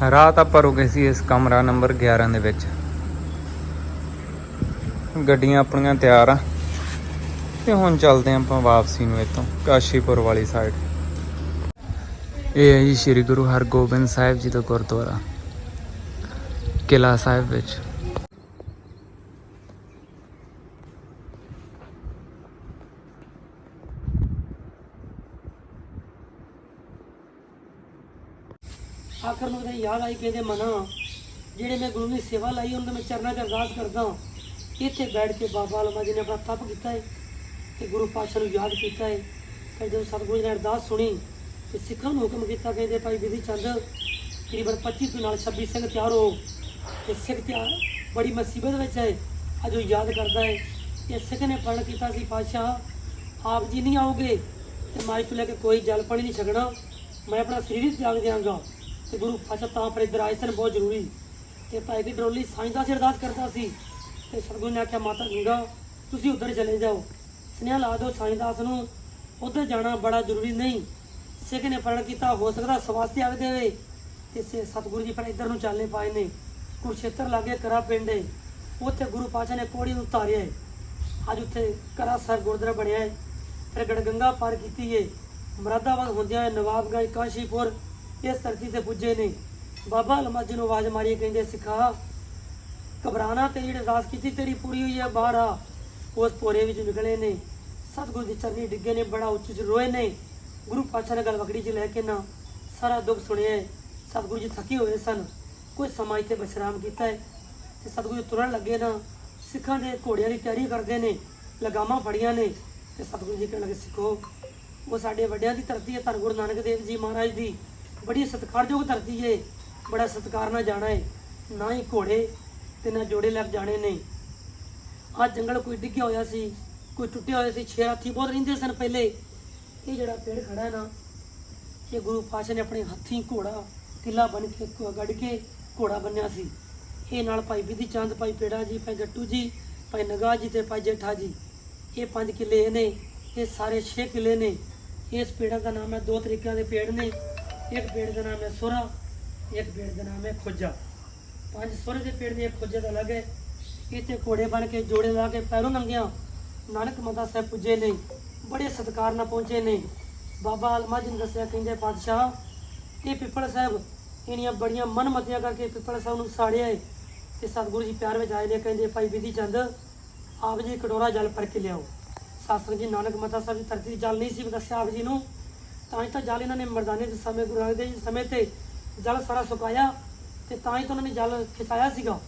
ਰਾਤ ਆਪਾਂ ਰੁਕੇ ਸੀ ਇਸ ਕਮਰਾ ਨੰਬਰ 11 ਦੇ ਵਿੱਚ। ਗੱਡੀਆਂ ਆਪਣੀਆਂ ਤਿਆਰ ਆ। ਤੇ ਹੁਣ ਚੱਲਦੇ ਆਂ ਆਪਾਂ ਵਾਪਸੀ ਨੂੰ ਇੱਥੋਂ, ਕਾਸ਼ੀਪੁਰ ਵਾਲੀ ਸਾਈਡ ਇਹ ਹੈ ਜੀ ਸ੍ਰੀ ਗੁਰੂ ਹਰਗੋਬਿੰਦ ਸਾਹਿਬ ਜੀ ਦਾ ਗੁਰਦੁਆਰਾ ਕਿਲਾ ਸਾਹਿਬ ਵਿੱਚ। ਆਖਰ ਨੂੰ ਤਾਂ ਯਾਦ ਆਈ ਕਹਿੰਦੇ ਮਨਾ। ਜਿਹੜੇ ਮੈਂ ਗੁਰੂ ਦੀ ਸੇਵਾ ਲਾਈ, ਉਹਨਾਂ ਦਾ ਮੈਂ ਚਰਨਾਂ 'ਚ ਅਰਦਾਸ ਕਰਦਾ ਇੱਥੇ ਬੈਠ ਕੇ ਬਾਬਾ ਆਲਮਾ ਜੀ ਨੇ ਆਪਣਾ ਤਪ ਕੀਤਾ ਹੈ ਤੇ ਗੁਰੂ ਪਾਤਸ਼ਾਹ ਨੂੰ ਯਾਦ ਕੀਤਾ ਹੈ ਤੇ ਜਦੋਂ ਸਤਿਗੁਰੂ ਨੇ ਅਰਦਾਸ ਸੁਣੀ ਤੇ ਸਿੱਖਾਂ ਨੂੰ ਹੁਕਮ ਕੀਤਾ, ਕਹਿੰਦੇ ਭਾਈ ਵਿਧੀ ਚੰਦ, ਤਕਰੀਬਨ 25 ਤੋਂ ਨਾਲ 26 ਸਿੰਘ ਤਿਆਰ ਹੋ। ਤੇ ਸਿੱਖ ਤਿਆਰ ਬੜੀ ਮੁਸੀਬਤ ਵਿੱਚ ਹੈ, ਅੱਜ ਉਹ ਯਾਦ ਕਰਦਾ ਹੈ ਕਿ ਸਿੱਖ ਨੇ ਪ੍ਰਣ ਕੀਤਾ ਸੀ ਪਾਤਸ਼ਾਹ। ਆਪ ਜੀ ਨਹੀਂ ਆਓਗੇ ਤੇ ਮਾਈ ਤੋਂ ਲੈ ਕੇ ਕੋਈ ਜਲ ਪਾਣੀ ਨਹੀਂ ਛਕਣਾ। ਮੈਂ ਆਪਣਾ ਸਰੀਰ ਹੀ ਤਿਆਗ ਦਿਆਂਗਾ। ਤੇ ਗੁਰੂ ਪਾਤਸ਼ਾਹ ਤਾਂ ਫਿਰ ਇੱਧਰ ਆਏ ਸਨ, ਬਹੁਤ ਜ਼ਰੂਰੀ। ਤੇ ਭਾਈ ਦੀ ਡਰੋਲੀ ਸਾਈਂਦਾ ਸੀ ਅਰਦਾਸ ਕਰਦਾ ਸੀ। ਤੇ ਸਤਿਗੁਰੂ ਨੇ ਆਖਿਆ, ਮਾਤਾ ਗੰਗਾ, ਤੁਸੀਂ ਉੱਧਰ ਚਲੇ ਜਾਓ। ਸੁਨੇਹਾ ਲਾ ਦਿਓ ਸਾਈਂ ਦਾਸ ਨੂੰ, ਉੱਧਰ ਜਾਣਾ ਬੜਾ ਜ਼ਰੂਰੀ ਨਹੀਂ। ਸਿੱਖ ਨੇ ਪ੍ਰਣ ਕੀਤਾ, ਹੋ ਸਕਦਾ ਸਵਾਸਤੀ ਆਵੇ ਦੇਵੇ। ਤੇ ਸੇ, ਸਤਿਗੁਰੂ ਜੀ ਫਿਰ ਇੱਧਰ ਨੂੰ ਚੱਲਨੇ ਪਾਏ ਨੇ। ਕੁਰਸ਼ੇਤਰ ਲਾਗੇ ਕਰਾ ਪਿੰਡ ਹੈ ਉੱਥੇ ਗੁਰੂ ਪਾਤਸ਼ਾਹ ਨੇ ਕੋੜੀ ਨੂੰ ਉਤਾਰਿਆ ਹੈ ਅੱਜ ਉੱਥੇ ਕਰਾ ਸਾਹਿਬ ਗੁਰਦੁਆਰਾ ਬਣਿਆ ਹੈ ਫਿਰ ਗੜਗੰਗਾ ਪਾਰ ਕੀਤੀ ਹੈ ਮੁਰਾਦਾਬਾਦ ਹੁੰਦਿਆਂ ਨਵਾਬਗੰਜ ਕਾਸ਼ੀਪੁਰ। ਇਸ ਧਰਤੀ ਤੇ ਪੁੱਜੇ ਨੇ। ਬਾਬਾ ਅਲਮਦ ਜੀ ਨੂੰ ਆਵਾਜ਼ ਮਾਰੀ ਕਹਿੰਦੇ, ਸਿੱਖਾ, ਘਬਰਾਣਾ ਤੇ ਜਿਹੜੇ ਅਰਦਾਸ ਕੀਤੀ, ਤੇਰੀ ਪੂਰੀ ਹੋਈ ਹੈ, ਬਾਹਰ ਆ। ਉਸ ਪੋਰੇ ਵਿੱਚ ਨਿਕਲੇ ਨੇ। ਸਤਿਗੁਰੂ ਦੀ ਚਰਨੀ ਡਿੱਗੇ ਨੇ, ਬੜਾ ਉੱਚ ਚ ਰੋਏ ਨੇ। ਗੁਰੂ ਪਾਤਸ਼ਾਹ ਨੇ ਗੱਲ ਵਕੜੀ ਚ ਲੈ ਕੇ ਨਾ ਸਾਰਾ ਦੁੱਖ ਸੁਣਿਆ ਹੈ। ਸਤਿਗੁਰੂ ਜੀ ਥੱਕੇ ਹੋਏ ਸਨ। ਕੋਈ ਸਮਾਂ ਇੱਥੇ ਵਿਸ਼ਰਾਮ ਕੀਤਾ ਹੈ। ਤੇ ਸਤਿਗੁਰੂ ਜੀ ਤੁਰਨ ਲੱਗੇ ਨਾ, ਸਿੱਖਾਂ ਦੇ ਘੋੜਿਆਂ ਦੀ ਤਿਆਰੀ ਕਰਦੇ ਨੇ, ਲਗਾਮਾਂ ਫੜੀਆਂ ਨੇ। ਤੇ ਸਤਿਗੁਰੂ ਜੀ ਕਹਿਣ ਲੱਗੇ, ਸਿੱਖੋ, ਉਹ ਸਾਡੇ ਵੱਡਿਆਂ ਦੀ ਧਰਤੀ ਹੈ, ਧੰਨ ਗੁਰੂ ਨਾਨਕ ਦੇਵ ਜੀ ਮਹਾਰਾਜ ਦੀ। ਬੜੀ ਸਤਿਕਾਰਯੋਗ ਧਰਤੀ ਹੈ ਬੜਾ ਸਤਿਕਾਰ ਨਾਲ ਜਾਣਾ ਹੈ ਨਾ ਹੀ ਘੋੜੇ ਤੇ ਨਾ ਜੋੜੇ ਲੱਗ ਜਾਣੇ ਨੇ। ਆ ਜੰਗਲ ਕੋਈ ਡਿੱਗਿਆ ਹੋਇਆ ਸੀ, ਕੋਈ ਟੁੱਟਿਆ ਹੋਇਆ ਸੀ, ਛੇ ਹਾਥੀ ਬਹੁਤ ਰਹਿੰਦੇ ਸਨ ਪਹਿਲੇ। ਇਹ ਜਿਹੜਾ ਪੇੜ ਖੜਾ ਹੈ ਨਾ, ਇਹ ਗੁਰੂ ਪਾਸ਼ਾ ਨੇ ਆਪਣੇ ਹੱਥੀਂ ਘੋੜਾ ਕਿਲਾ ਬਣ ਕੇ ਘੋ- ਕੇ ਘੋੜਾ ਬੰਨਿਆ ਸੀ। ਇਹ ਨਾਲ ਭਾਈ ਵਿਧੀ ਚੰਦ, ਭਾਈ ਪੇੜਾ ਜੀ, ਭਾਈ ਜੱਟੂ ਜੀ, ਭਾਈ ਨਗਾ ਜੀ ਤੇ ਭਾਈ ਜੇਠਾ ਜੀ। ਇਹ ਪੰਜ ਕਿਲੇ ਇਹ ਨੇ, ਇਹ ਸਾਰੇ 6 ਕਿਲੇ ਨੇ। ਇਸ ਪੇੜਾਂ ਦਾ ਨਾਮ ਹੈ ਦੋ ਤਰੀਕਿਆਂ ਦੇ ਪੇੜ ਨੇ। ਇੱਕ ਪੇੜ ਦਾ ਨਾਮ ਹੈ ਸੁਰਾ, ਇੱਕ ਪੇੜ ਦਾ ਨਾਮ ਹੈ ਖੋਜਾ। ਪੰਜ ਸੁਰੇ ਦੇ ਪੇੜ ਨੇ ਇੱਕ ਖੋਜੇ ਦਾ ਅਲੱਗ ਹੈ। ਇੱਥੇ ਘੋੜੇ ਬਣ ਕੇ ਜੋੜੇ ਲਾ ਕੇ ਪੈਰੋਂ ਨੰਗਿਆ ਨਾਨਕ ਮਤਾ ਸਾਹਿਬ ਪੁੱਜੇ ਨੇ ਬੜੇ ਸਤਿਕਾਰ ਨਾਲ ਪਹੁੰਚੇ ਨੇ ਬਾਬਾ ਆਲਮਾ ਜੀ ਨੇ ਦੱਸਿਆ, ਕਹਿੰਦੇ ਪਾਤਸ਼ਾਹ, ਇਹ ਪਿੱਪਲ ਸਾਹਿਬ ਇਹਨੀਆਂ ਬੜੀਆਂ ਮਨਮਤੀਆਂ ਕਰਕੇ ਪਿੱਪਲ ਸਾਹਿਬ ਨੂੰ ਸਾੜਿਆ ਏ ਤੇ ਸਤਿਗੁਰੂ ਜੀ ਪਿਆਰ ਵਿੱਚ ਆਏ ਨੇ, ਕਹਿੰਦੇ ਭਾਈ ਵਿਧੀ ਚੰਦ, ਆਪ ਜੀ ਕਟੋਰਾ ਜਲ ਪਰ ਕੇ ਲਿਆਓ। ਸਾਸਤਰ ਜੀ, ਨਾਨਕ ਮਤਾ ਸਾਹਿਬ ਦੀ ਧਰਤੀ ਦੀ ਜਲ ਨਹੀਂ ਸੀ ਦੱਸਿਆ ਆਪ ਜੀ ਨੂੰ। ਤਾਂ ਹੀ ਤਾਂ ਜਲ ਇਹਨਾਂ ਨੇ ਮਰਦਾਨੇ ਦੇ ਸਮੇਂ, ਗੁਰੂ ਨਾਨਕ ਦੇਵ ਜੀ ਦੇ ਸਮੇਂ ਤੇ ਜਲ ਸਾਰਾ ਸੁਕਾਇਆ ਤੇ ਤਾਂ ਹੀ ਤਾਂ ਉਹਨਾਂ ਨੇ ਜਲ ਖਿਚਾਇਆ ਸੀਗਾ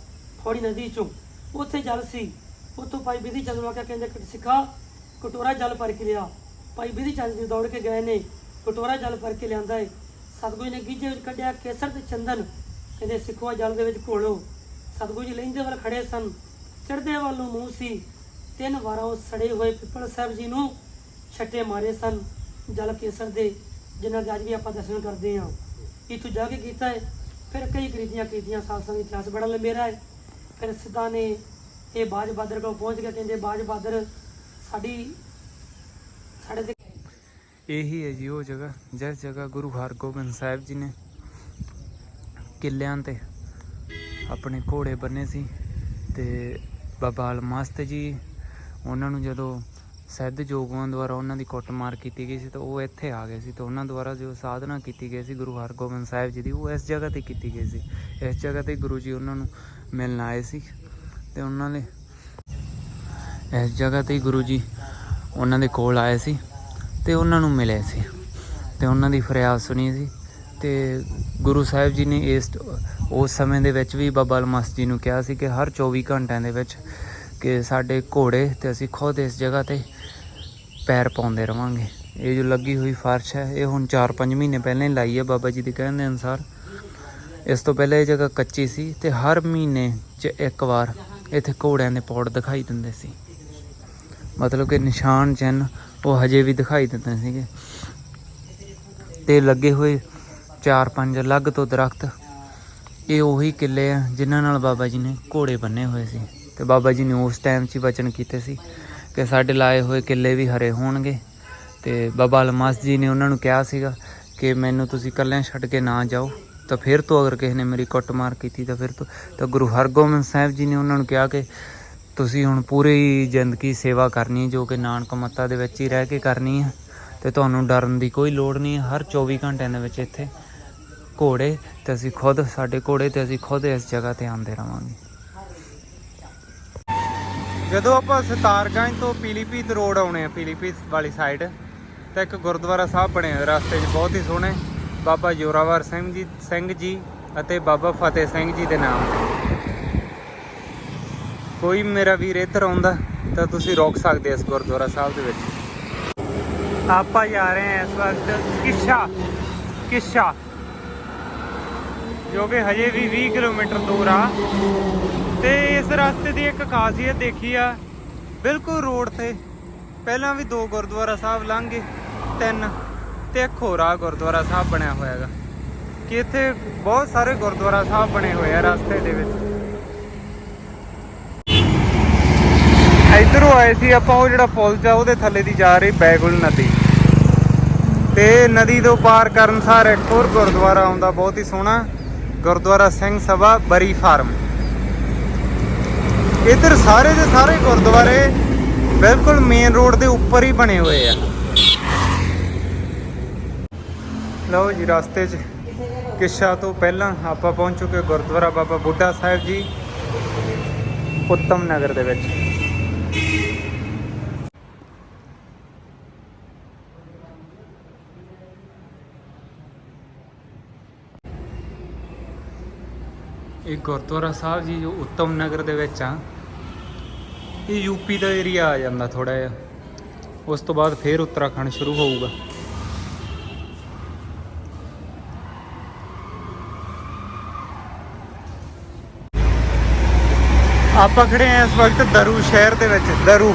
ਥੋੜੀ ਨਦੀ ਚੋਂ। ਉੱਥੇ ਜਲ ਸੀ। ਉੱਥੋਂ ਭਾਈ ਵਿਧੀ ਚੰਦ ਨੂੰ ਆ ਕਹਿੰਦੇ ਕਿ ਸਿੱਖਾ, ਕਟੋਰਾ ਜਲ ਭਰ ਕੇ ਲਿਆ। ਭਾਈ ਵਿਧੀ ਚੰਦ ਜੀ ਦੌੜ ਕੇ ਗਏ ਨੇ, ਕਟੋਰਾ ਜਲ ਭਰ ਕੇ ਲਿਆਂਦਾ ਏ। ਸਤਿਗੁਰੂ ਨੇ ਗੀਜੇ ਵਿੱਚ ਕੱਢਿਆ ਕੇਸਰ ਤੇ ਚੰਦਨ। ਕਹਿੰਦੇ, ਸਿੱਖੋ ਜਲ ਦੇ ਵਿੱਚ ਘੋਲੋ। ਸਤਿਗੁਰੂ ਜੀ ਲੈਂਦੇ ਵੱਲ ਖੜੇ ਸਨ। ਚੜਦੇ ਵੱਲ ਨੂੰ ਮੂੰਹ ਸੀ। ਤਿੰਨ ਵਾਰਾਂ ਉਹ ਸੜੇ ਹੋਏ ਪਿੱਪਲ ਸਾਹਿਬ ਜੀ ਨੂੰ ਛੱਟੇ ਮਾਰੇ ਸਨ। ਜਲ ਕੇਸਰ ਦੇ ਜਿਨ੍ਹਾਂ ਦੇ ਅੱਜ ਵੀ ਆਪਾਂ ਦਰਸ਼ਨ ਕਰਦੇ ਹਾਂ, ਇੱਥੋਂ ਜਾ ਕੇ ਕੀਤਾ ਹੈ। ਫਿਰ ਕਈ ਕ੍ਰਿਤੀਆਂ ਕੀਤੀਆਂ ਸਾਸਾਂ ਇਤਿਹਾਸ ਬੜਾ ਲੰਬੇਰਾ ਹੈ। ਫਿਰ ਸਿੱਧਾ ਨੇ ਇਹ ਬਾਜ ਬਾਦਰ ਕੋਲ ਪਹੁੰਚ ਕੇ ਕਹਿੰਦੇ ਬਾਜ ਬਾਦਰ ਸਾਡੀ, ਸਾਡੇ ਤੇ ਇਹੀ ਹੈ ਜੀ ਉਹ ਜਗ੍ਹਾ, ਜਿਸ ਜਗ੍ਹਾ ਗੁਰੂ ਹਰਗੋਬਿੰਦ ਸਾਹਿਬ ਜੀ ਨੇ ਕਿੱਲਿਆਂ ਤੇ ਆਪਣੇ ਘੋੜੇ ਬੰਨੇ ਸੀ ਤੇ ਬਾਬਾ ਅਲਮਸਤ ਜੀ, ਉਹਨਾਂ ਨੂੰ ਜਦੋਂ ਸਿੱਧ ਜੋਗੀਆਂ ਦੁਆਰਾ ਉਹਨਾਂ ਦੀ ਕੁੱਟਮਾਰ ਕੀਤੀ ਗਈ ਸੀ ਤਾਂ ਉਹ ਇੱਥੇ ਆ ਗਏ ਸੀ ਤੇ ਉਹਨਾਂ ਦੁਆਰਾ ਜੋ ਸਾਧਨਾ ਕੀਤੀ ਗਈ ਸੀ ਗੁਰੂ ਹਰਗੋਬਿੰਦ ਸਾਹਿਬ ਜੀ ਦੀ, ਉਹ ਇਸ ਜਗ੍ਹਾ ਤੇ ਕੀਤੀ ਗਈ ਸੀ। ਇਸ ਜਗ੍ਹਾ ਤੇ ਗੁਰੂ ਜੀ ਉਹਨਾਂ ਨੂੰ ਮਿਲਣ ਆਏ ਸੀ ਤੇ ਉਹਨਾਂ ਨੇ ਇਸ ਜਗ੍ਹਾ ਤੇ ਗੁਰੂ ਜੀ ਉਹਨਾਂ ਦੇ ਕੋਲ ਆਏ ਸੀ ਤੇ ਉਹਨਾਂ ਨੂੰ ਮਿਲੇ ਸੀ ਤੇ ਉਹਨਾਂ ਦੀ ਫਰਿਆਦ ਸੁਣੀ ਸੀ ਤੇ ਗੁਰੂ ਸਾਹਿਬ ਜੀ ਨੇ ਇਸ ਉਸ ਸਮੇਂ ਦੇ ਵਿੱਚ ਵੀ ਬਾਬਾ ਅਲਮਸ ਜੀ ਨੂੰ ਕਿਹਾ ਸੀ ਕਿ ਹਰ 24 ਘੰਟਿਆਂ ਦੇ ਵਿੱਚ ਕਿ ਸਾਡੇ ਘੋੜੇ ਤੇ ਅਸੀਂ ਖੁਦ ਇਸ ਜਗ੍ਹਾ ਤੇ ਪੈਰ ਪਾਉਂਦੇ ਰਵਾਂਗੇ। ਇਹ ਜੋ ਲੱਗੀ ਹੋਈ ਫਰਸ਼ ਹੈ, ਇਹ ਹੁਣ 4-5 ਮਹੀਨੇ ਪਹਿਲਾਂ ਹੀ ਲਾਈ ਹੈ ਬਾਬਾ ਜੀ ਦੇ ਕਹਿਣ ਦੇ ਅਨੁਸਾਰ। ਇਸ ਤੋਂ ਪਹਿਲਾਂ ਇਹ ਜਗ੍ਹਾ ਕੱਚੀ ਸੀ ਤੇ ਹਰ ਮਹੀਨੇ 'ਚ ਇੱਕ ਵਾਰ ਇੱਥੇ ਘੋੜਿਆਂ ਦੇ ਪੌੜ ਦਿਖਾਈ ਦਿੰਦੇ ਸੀ। ਮਤਲਬ ਕਿ ਨਿਸ਼ਾਨ ਚਿੰਨ ਉਹ ਹਜੇ ਵੀ ਦਿਖਾਈ ਦਿੰਦੇ ਸੀਗੇ। ਤੇ ਲੱਗੇ ਹੋਏ 4-5 ਅਲੱਗ ਤੋਂ ਦਰਖਤ, ਇਹ ਉਹੀ ਕਿੱਲੇ ਆ ਜਿਨ੍ਹਾਂ ਨਾਲ ਬਾਬਾ ਜੀ ਨੇ ਘੋੜੇ ਬੰਨੇ ਹੋਏ ਸੀ। ਤੇ ਬਾਬਾ ਜੀ ਨੇ ਉਸ ਟਾਈਮ 'ਚ ਹੀ ਵਚਨ ਕੀਤੇ ਸੀ ਕਿ ਸਾਡੇ ਲਾਏ ਹੋਏ ਕਿੱਲੇ ਵੀ ਹਰੇ ਹੋਣਗੇ। ਤੇ ਬਾਬਾ ਅਲਮਾਸ ਜੀ ਨੇ ਉਹਨਾਂ ਨੂੰ ਕਿਹਾ ਸੀਗਾ ਕਿ ਮੈਨੂੰ ਤੁਸੀਂ ਇਕੱਲਿਆਂ ਛੱਡ ਕੇ ਨਾ ਜਾਓ। ਤਾਂ ਫਿਰ ਤੋਂ ਅਗਰ ਕਿਸੇ ਨੇ ਮੇਰੀ ਕੁੱਟਮਾਰ ਕੀਤੀ ਤਾਂ ਫਿਰ ਤੋਂ ਤਾਂ ਗੁਰੂ ਹਰਗੋਬਿੰਦ ਸਾਹਿਬ ਜੀ ਨੇ ਉਹਨਾਂ ਨੂੰ ਕਿਹਾ ਕਿ ਤੁਸੀਂ ਹੁਣ ਪੂਰੀ ਜ਼ਿੰਦਗੀ ਸੇਵਾ ਕਰਨੀ ਹੈ, ਜੋ ਕਿ ਨਾਨਕ ਮੱਤਾ ਦੇ ਵਿੱਚ ਹੀ ਰਹਿ ਕੇ ਕਰਨੀ ਹੈ। ਤੇ ਤੁਹਾਨੂੰ ਡਰਨ ਦੀ ਕੋਈ ਲੋੜ ਨਹੀਂ ਹੈ, ਹਰ 24 ਘੰਟਿਆਂ ਦੇ ਵਿੱਚ ਇੱਥੇ ਘੋੜੇ ਤੇ ਅਸੀਂ ਖੁਦ ਸਾਡੇ ਘੋੜੇ ਤੇ ਅਸੀਂ ਖੁਦ ਇਸ ਜਗ੍ਹਾ ਤੇ ਆਉਂਦੇ ਰਵਾਂਗੇ। ਜਦੋਂ ਆਪਾਂ ਸਤਾਰਗੰਜ ਤੋਂ ਪੀਲੀਭੀਤ ਰੋਡ ਆਉਣੇ ਆ, ਪੀਲੀਭੀਤ ਵਾਲੀ ਸਾਈਡ ਤਾਂ ਇੱਕ ਗੁਰਦੁਆਰਾ ਸਾਹਿਬ ਬਣਿਆ ਰਸਤੇ 'ਚ ਬਹੁਤ ਹੀ ਸੋਹਣੇ। ਬਾਬਾ ਜੋਰਾਵਰ ਸਿੰਘ ਜੀ ਸਿੰਘ ਜੀ ਅਤੇ ਬਾਬਾ ਫਤਿਹ ਸਿੰਘ ਜੀ ਦੇ ਨਾਮ ਕੋਈ ਮੇਰਾ ਵੀਰ ਇੱਧਰ ਆਉਂਦਾ, ਤਾਂ ਤੁਸੀਂ ਰੋਕ ਸਕਦੇ ਇਸ ਗੁਰਦੁਆਰਾ ਸਾਹਿਬ ਦੇ ਵਿੱਚ। ਆਪਾਂ ਜਾ ਰਹੇ ਹਾਂ ਇਸ ਵਕਤ ਕਿਸ਼ਾ ਕਿਸ਼ਾ। ਜੋ ਕਿ ਹਜੇ ਵੀ 20 ਕਿਲੋਮੀਟਰ ਦੂਰ ਆ। ਤੇ ਇਸ ਰਸਤੇ ਦੀ ਇੱਕ ਖਾਸੀਅਤ ਦੇਖੀ ਆ, ਬਿਲਕੁਲ ਰੋਡ ਤੇ। ਪਹਿਲਾਂ ਵੀ ਦੋ ਗੁਰਦੁਆਰਾ ਸਾਹਿਬ ਲੰਘੇ, ਤਿੰਨ, ਤੇ ਇੱਕ ਹੋਰ ਆ ਗੁਰਦੁਆਰਾ ਸਾਹਿਬ ਬਣਿਆ ਹੋਇਆ ਹੈਗਾ। ਕਿ ਇੱਥੇ ਬਹੁਤ ਸਾਰੇ ਗੁਰਦੁਆਰਾ ਸਾਹਿਬ ਬਣੇ ਹੋਏ ਆ ਰਸਤੇ ਦੇ ਵਿੱਚ। ਇਧਰੋਂ ਆਏ ਸੀ ਆਪਾਂ, ਉਹ ਜਿਹੜਾ ਪੁਲ ਜਾ, ਉਹਦੇ ਥੱਲੇ ਦੀ ਜਾ ਰਹੀ ਬੈਗੁਲ ਨਦੀ। ਤੇ ਨਦੀ ਤੋਂ ਪਾਰ ਕਰਨ ਸਾਰ ਇੱਕ ਹੋਰ ਗੁਰਦੁਆਰਾ ਆਉਂਦਾ, ਬਹੁਤ ਹੀ ਸੋਹਣਾ। ਗੁਰਦੁਆਰਾ ਸਿੰਘ ਸਭਾ ਬਰੀ ਫਾਰਮ। ਇੱਧਰ ਸਾਰੇ ਦੇ ਸਾਰੇ ਗੁਰਦੁਆਰੇ ਬਿਲਕੁਲ ਮੇਨ ਰੋਡ ਦੇ ਉੱਪਰ ਹੀ ਬਣੇ ਹੋਏ ਆ। ਲਓ ਜੀ, ਰਸਤੇ 'ਚ ਕਿਸ਼ਾ ਤੋਂ ਪਹਿਲਾਂ ਆਪਾਂ ਪਹੁੰਚ ਚੁੱਕੇ ਗੁਰਦੁਆਰਾ ਬਾਬਾ ਬੁੱਢਾ ਸਾਹਿਬ ਜੀ, ਉੱਤਮ ਨਗਰ ਦੇ ਵਿੱਚ। ਇਹ ਗੁਰਦੁਆਰਾ ਸਾਹਿਬ ਜੀ, ਜੋ ਉੱਤਮ ਨਗਰ ਦੇ ਵਿੱਚ ਆ, ਇਹ ਯੂਪੀ ਦਾ ਏਰੀਆ ਆ ਜਾਂਦਾ ਥੋੜਾ ਜਿਹਾ। ਉਸ ਤੋਂ ਬਾਅਦ ਫੇਰ ਉੱਤਰਾਖੰਡ ਸ਼ੁਰੂ ਹੋਊਗਾ। ਆਪਾਂ ਖੜੇ ਆ ਇਸ ਵਕਤ ਦਰੂ ਸ਼ਹਿਰ ਦੇ ਵਿੱਚ, ਦਰੂ।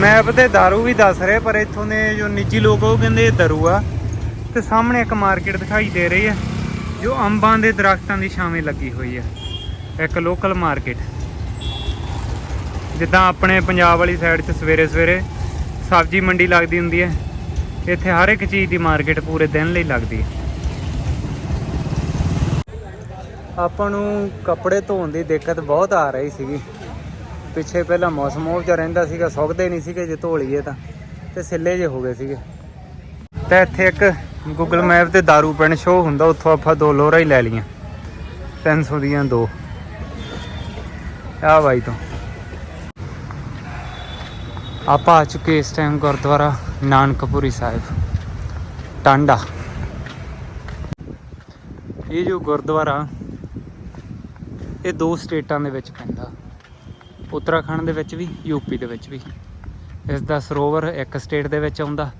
ਮੈਪ ਤੇ ਦਾਰੂ ਵੀ ਦੱਸ ਰਹੇ, ਪਰ ਇੱਥੋਂ ਦੇ ਜੋ ਨਿੱਜੀ ਲੋਕ ਉਹ ਕਹਿੰਦੇ ਦਰੂ ਆ। ਤੇ ਸਾਹਮਣੇ ਇੱਕ ਮਾਰਕੀਟ ਦਿਖਾਈ ਦੇ ਰਹੀ ਹੈ ਜੋ ਅੰਬਾਂ ਦੇ ਦਰਖਤਾਂ ਦੀ ਛਾਵੇਂ ਲੱਗੀ ਹੋਈ ਹੈ। ਇੱਕ ਲੋਕਲ ਮਾਰਕੀਟ ਜਿੱਦਾਂ ਆਪਣੇ ਪੰਜਾਬ ਵਾਲੀ ਸਾਈਡ 'ਚ ਸਵੇਰੇ ਸਵੇਰੇ ਸਬਜ਼ੀ ਮੰਡੀ ਲੱਗਦੀ ਹੁੰਦੀ ਹੈ। ਇੱਥੇ ਹਰ ਇੱਕ ਚੀਜ਼ ਦੀ ਮਾਰਕੀਟ ਪੂਰੇ ਦਿਨ ਲਈ ਲੱਗਦੀ ਹੈ। ਆਪਾਂ ਨੂੰ ਕੱਪੜੇ ਧੋਣ ਦੀ ਦਿੱਕਤ ਬਹੁਤ ਆ ਰਹੀ ਸੀਗੀ। ਪਿੱਛੇ ਪਹਿਲਾਂ ਮੌਸਮ ਉਹ ਜਿਹਾ ਰਹਿੰਦਾ ਸੀਗਾ, ਸੁੱਕਦੇ ਨਹੀਂ ਸੀਗੇ ਜੇ ਧੋ ਲਈਏ ਤਾਂ। ਤੇ ਸਿੱਲੇ ਜੇ ਹੋ ਗਏ ਸੀਗੇ। ਤੇ ਇੱਥੇ ਇੱਕ ਗੂਗਲ ਮੈਪ ਤੇ दारू ਪਿੰਡ ਸ਼ੋ ਹੁੰਦਾ, ਉੱਥੋਂ ਆਪਾਂ ਦੋ ਲੋਰਾ ਹੀ ਲੈ ਲਈਆਂ। 300 ਦੀਆਂ ਦੋ। ਆ ਬਾਈ ਤੋਂ। ਆਪਾਂ ਆ ਚੁੱਕੇ ਇਸ ਟਾਈਮ ਗੁਰਦੁਆਰਾ ਨਾਨਕਪੁਰੀ ਸਾਹਿਬ। ਟਾਂਡਾ। ਇਹ ਜੋ ਗੁਰਦੁਆਰਾ, ਇਹ ਦੋ ਸਟੇਟਾਂ ਦੇ ਵਿੱਚ ਪੈਂਦਾ। ਉੱਤਰਾਖੰਡ ਦੇ ਵਿੱਚ ਵੀ ਯੂਪੀ ਦੇ ਵਿੱਚ ਵੀ। ਇਸ ਦਾ ਸਰੋਵਰ ਇੱਕ ਸਟੇਟ ਦੇ ਵਿੱਚ ਆਉਂਦਾ।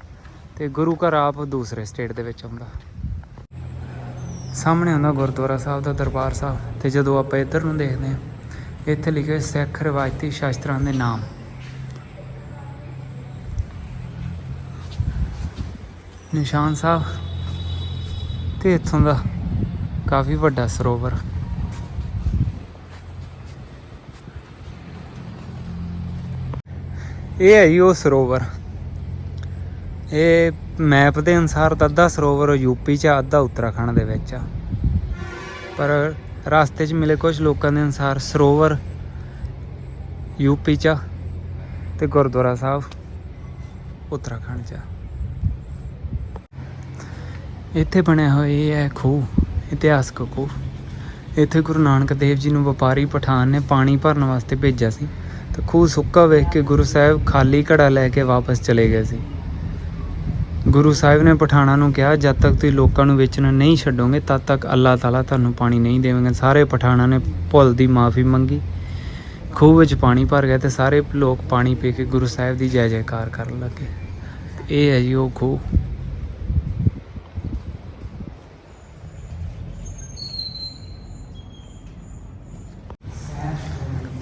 ਤੇ ਗੁਰੂ ਘਰ ਆਪ ਦੂਸਰੇ ਸਟੇਟ ਦੇ ਵਿੱਚ ਆਉਂਦਾ। ਸਾਹਮਣੇ ਆਉਂਦਾ ਗੁਰਦੁਆਰਾ ਸਾਹਿਬ ਦਾ ਦਰਬਾਰ ਸਾਹਿਬ ਤੇ ਜਦੋਂ ਆਪਾਂ ਇੱਧਰ ਨੂੰ ਦੇਖਦੇ ਹਾਂ, ਇੱਥੇ ਲਿਖੇ ਸਿੱਖ ਰਵਾਇਤੀ ਸ਼ਾਸਤਰਾਂ ਦੇ ਨਾਮ। ਨਿਸ਼ਾਨ ਸਾਹਿਬ ਤੇ ਇੱਥੋਂ ਦਾ ਕਾਫੀ ਵੱਡਾ ਸਰੋਵਰ। ਇਹ ਹੈ ਜੀ ਉਹ ਸਰੋਵਰ। ਇਹ ਮੈਪ ਦੇ ਅਨੁਸਾਰ ਤਾਂ ਅੱਧਾ ਸਰੋਵਰ ਯੂਪੀ ਚ ਆ, ਅੱਧਾ ਉੱਤਰਾਖੰਡ ਦੇ ਵਿੱਚ ਆ। ਪਰ ਰਸਤੇ 'ਚ ਮਿਲੇ ਕੁਝ ਲੋਕਾਂ ਦੇ ਅਨੁਸਾਰ ਸਰੋਵਰ ਯੂਪੀ ਚ ਆ ਤੇ ਗੁਰਦੁਆਰਾ ਸਾਹਿਬ ਉੱਤਰਾਖੰਡ ਚ ਆ। ਇੱਥੇ ਬਣਿਆ ਹੋਇਆ ਇਹ ਹੈ ਖੂਹ ਇਤਿਹਾਸਕ ਖੂਹ। ਇੱਥੇ ਗੁਰੂ ਨਾਨਕ ਦੇਵ ਜੀ ਨੂੰ ਵਪਾਰੀ ਪਠਾਨ ਨੇ ਪਾਣੀ ਭਰਨ ਵਾਸਤੇ ਭੇਜਿਆ ਸੀ। ਤੇ ਖੂਹ ਸੁੱਕਾ ਵੇਖ ਕੇ ਗੁਰੂ ਸਾਹਿਬ ਖਾਲੀ ਘੜਾ ਲੈ ਕੇ ਵਾਪਸ ਚਲੇ ਗਏ ਸੀ। ਗੁਰੂ ਸਾਹਿਬ ਨੇ ਪਠਾਣਾ ਨੂੰ ਕਿਹਾ, ਜਦ ਤੱਕ ਤੁਸੀਂ ਲੋਕਾਂ ਨੂੰ ਵੇਚਣਾ ਨਹੀਂ ਛੱਡੋਗੇ, ਤਦ ਤੱਕ ਅੱਲਾਹ ਤਾਲਾ ਤੁਹਾਨੂੰ ਪਾਣੀ ਨਹੀਂ ਦੇਵੇਗਾ। ਸਾਰੇ ਪਠਾਣਾ ਨੇ ਭੁੱਲ ਦੀ ਮਾਫੀ ਮੰਗੀ। ਖੂਹ ਵਿੱਚ ਪਾਣੀ ਭਰ ਗਿਆ ਤੇ ਸਾਰੇ ਲੋਕ ਪਾਣੀ ਪੀ ਕੇ ਗੁਰੂ ਸਾਹਿਬ ਦੀ ਜੈ ਜੈਕਾਰ ਕਰਨ ਲੱਗੇ। ਇਹ ਹੈ ਜੀ ਉਹ ਖੂਹ।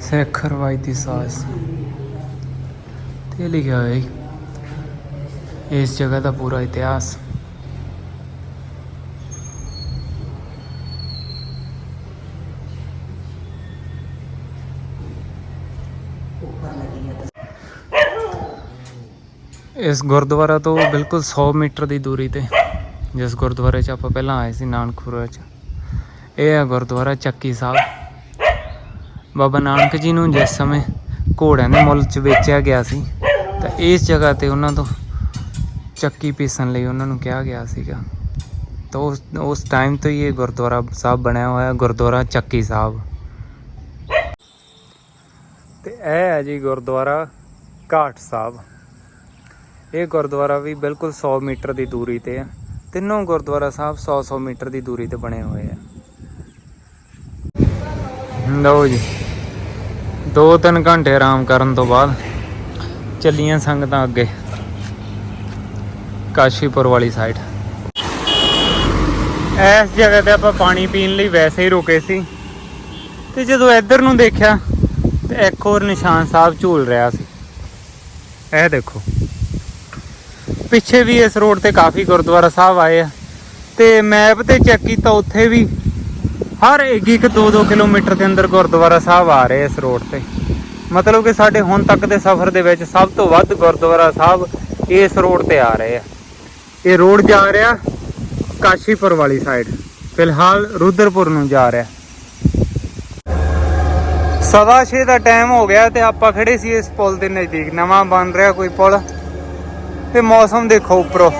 ਸਿੱਖ ਰਵਾਇਤੀ ਸਾਜ਼। ਤੇ ਲਿਖਿਆ ਹੋਇਆ ਜੀ ਇਸ ਜਗ੍ਹਾ ਦਾ ਪੂਰਾ ਇਤਿਹਾਸ। ਇਸ ਗੁਰਦੁਆਰਾ ਤੋਂ ਬਿਲਕੁਲ 100 ਮੀਟਰ ਦੀ ਦੂਰੀ ਤੇ, ਜਿਸ ਗੁਰਦੁਆਰੇ 'ਚ ਆਪਾਂ ਪਹਿਲਾਂ ਆਏ ਸੀ ਨਾਨਕਪੁਰਾ 'ਚ। ਇਹ ਹੈ ਗੁਰਦੁਆਰਾ ਚੱਕੀ ਸਾਹਿਬ। ਬਾਬਾ ਨਾਨਕ ਜੀ ਨੂੰ ਜਿਸ ਸਮੇਂ ਘੋੜਿਆਂ ਦੇ ਮੁੱਲ 'ਚ ਵੇਚਿਆ ਗਿਆ ਸੀ, ਤਾਂ ਇਸ ਜਗ੍ਹਾ ਤੇ ਉਹਨਾਂ ਤੋਂ ਚੱਕੀ ਪੀਸਣ ਲਈ ਉਹਨਾਂ ਨੂੰ ਕਿਹਾ ਗਿਆ ਸੀਗਾ। ਤਾਂ ਉਸ ਉਸ ਟਾਈਮ ਤੋਂ ਹੀ ਇਹ ਗੁਰਦੁਆਰਾ ਸਾਹਿਬ ਬਣਿਆ ਹੋਇਆ, ਗੁਰਦੁਆਰਾ ਚੱਕੀ ਸਾਹਿਬ। ਤੇ ਇਹ ਹੈ ਜੀ ਗੁਰਦੁਆਰਾ ਘਾਟ ਸਾਹਿਬ। ਇਹ ਗੁਰਦੁਆਰਾ ਵੀ ਬਿਲਕੁਲ 100 ਮੀਟਰ ਦੀ ਦੂਰੀ ਤੇ ਹੈ। ਤਿੰਨੋਂ ਗੁਰਦੁਆਰਾ ਸਾਹਿਬ 100-100 ਮੀਟਰ ਦੀ ਦੂਰੀ ਤੇ ਬਣੇ ਹੋਏ ਆ। ਲਓ ਜੀ। 2-3 ਘੰਟੇ ਆਰਾਮ ਕਰਨ ਤੋਂ ਬਾਅਦ ਚੱਲੀਆਂ ਸੰਗਤਾਂ ਅੱਗੇ। ਕਾਸ਼ੀਪੁਰ ਵਾਲੀ ਸਾਈਡ ਇਸ ਜਗ੍ਹਾ ਤੇ ਆਪਾਂ ਪਾਣੀ ਪੀਣ ਲਈ ਵੈਸੇ ਹੀ ਰੁਕੇ ਸੀ। ਤੇ ਜਦੋਂ ਇੱਧਰ ਨੂੰ ਦੇਖਿਆ, ਤੇ ਇੱਕ ਹੋਰ ਨਿਸ਼ਾਨ ਸਾਹਿਬ ਝੂਲ ਰਿਹਾ ਸੀ। ਇਹ ਦੇਖੋ। ਪਿੱਛੇ ਵੀ ਇਸ ਰੋਡ ਤੇ ਕਾਫੀ ਗੁਰਦੁਆਰਾ ਸਾਹਿਬ ਆਏ ਆ। ਤੇ ਮੈਪ ਤੇ ਚੈੱਕ ਕੀਤਾ, ਉੱਥੇ ਵੀ ਹਰ ਇੱਕ ਇੱਕ 2-2 ਕਿਲੋਮੀਟਰ ਦੇ ਅੰਦਰ ਗੁਰਦੁਆਰਾ ਸਾਹਿਬ ਆ ਰਹੇ ਇਸ ਰੋਡ ਤੇ। ਮਤਲਬ ਕਿ ਸਾਡੇ ਹੁਣ ਤੱਕ ਦੇ ਸਫ਼ਰ ਦੇ ਵਿੱਚ ਸਭ ਤੋਂ ਵੱਧ ਗੁਰਦੁਆਰਾ ਸਾਹਿਬ ਇਸ ਰੋਡ ਤੇ ਆ ਰਹੇ ਆ। ਇਹ ਰੋਡ ਜਾ ਰਿਹਾ ਕਾਸ਼ੀਪੁਰ ਵਾਲੀ ਸਾਈਡ ਫਿਲਹਾਲ ਰੁਦਰਪੁਰ ਨੂੰ ਜਾ ਰਿਹਾ। ਸਵਾ ਛੇ ਦਾ ਟਾਈਮ ਹੋ ਗਿਆ ਤੇ ਆਪਾਂ ਖੜੇ ਸੀ ਇਸ ਪੁਲ ਦੇ ਨਜ਼ਦੀਕ। ਨਵਾਂ ਬਣ ਰਿਹਾ ਕੋਈ ਪੁਲ। ਤੇ ਮੌਸਮ ਦੇਖੋ ਉੱਪਰੋਂ।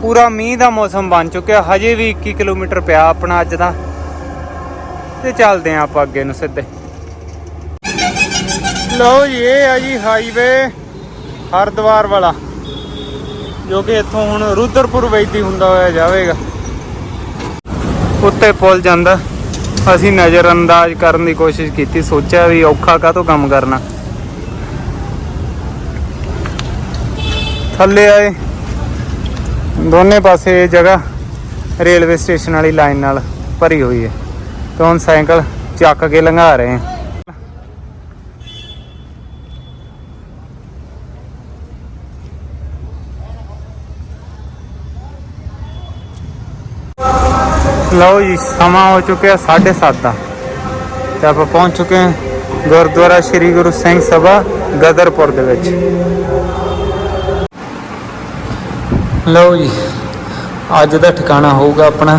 ਪੂਰਾ ਮੀਂਹ ਦਾ ਮੌਸਮ ਬਣ ਚੁੱਕਿਆ। ਹਜੇ ਵੀ 21 ਕਿਲੋਮੀਟਰ ਪਿਆ ਆਪਣਾ ਅੱਜ ਦਾ। ਤੇ ਚੱਲਦੇ ਆਂ ਆਪਾਂ ਅੱਗੇ ਨੂੰ ਸਿੱਧੇ। ਲਓ ਜੀ, ਇਹ ਆ ਜੀ ਹਾਈਵੇ ਹਰਦੁਆਰ ਵਾਲਾ। ਜੋ ਕਿ ਇੱਥੋਂ ਹੁਣ ਰੁਦਰਪੁਰ ਵੈਦੀ ਹੁੰਦਾ ਹੋਇਆ ਜਾਵੇਗਾ। ਉੱਤੇ ਪੁਲ ਜਾਂਦਾ। ਅਸੀਂ ਨਜ਼ਰ ਅੰਦਾਜ਼ ਕਰਨ ਦੀ ਕੋਸ਼ਿਸ਼ ਕੀਤੀ, ਸੋਚਿਆ ਵੀ ਔਖਾ ਕਾਹਤੋਂ ਕੰਮ ਕਰਨਾ। ਥੱਲੇ ਆਏ। ਦੋਨੇ ਪਾਸੇ ਇਹ ਜਗ੍ਹਾ ਰੇਲਵੇ ਸਟੇਸ਼ਨ ਵਾਲੀ ਲਾਈਨ ਨਾਲ ਭਰੀ ਹੋਈ ਹੈ। ਤੇ ਹੁਣ ਸਾਈਕਲ ਚੱਕ ਕੇ ਲੰਘਾ ਰਹੇ ਹਾਂ। ਲਓ ਜੀ, ਸਮਾਂ ਹੋ ਚੁੱਕਿਆ 7:30 ਦਾ ਤੇ ਆਪਾਂ ਪਹੁੰਚ ਚੁੱਕੇ ਹਾਂ ਗੁਰਦੁਆਰਾ ਸ੍ਰੀ ਗੁਰੂ ਸਿੰਘ ਸਭਾ ਗਦਰਪੁਰ ਦੇ ਵਿੱਚ। ਲਓ ਜੀ, ਅੱਜ ਦਾ ਠਿਕਾਣਾ ਹੋਊਗਾ ਆਪਣਾ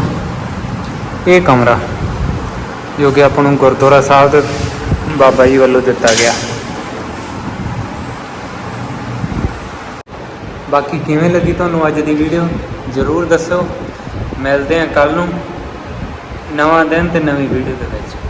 ਇਹ ਕਮਰਾ, ਜੋ ਕਿ ਆਪਾਂ ਨੂੰ ਗੁਰਦੁਆਰਾ ਸਾਹਿਬ ਦੇ ਬਾਬਾ ਜੀ ਵੱਲੋਂ ਦਿੱਤਾ ਗਿਆ। ਬਾਕੀ ਕਿਵੇਂ ਲੱਗੀ ਤੁਹਾਨੂੰ ਅੱਜ ਦੀ ਵੀਡੀਓ ਜਰੂਰ ਦੱਸੋ। ਮਿਲਦੇ ਹਾਂ ਕੱਲ ਨੂੰ। ਨਵਾਂ ਦਿਨ ਤੇ ਨਵੀਂ ਵੀਡੀਓ ਦੇ ਵਿੱਚ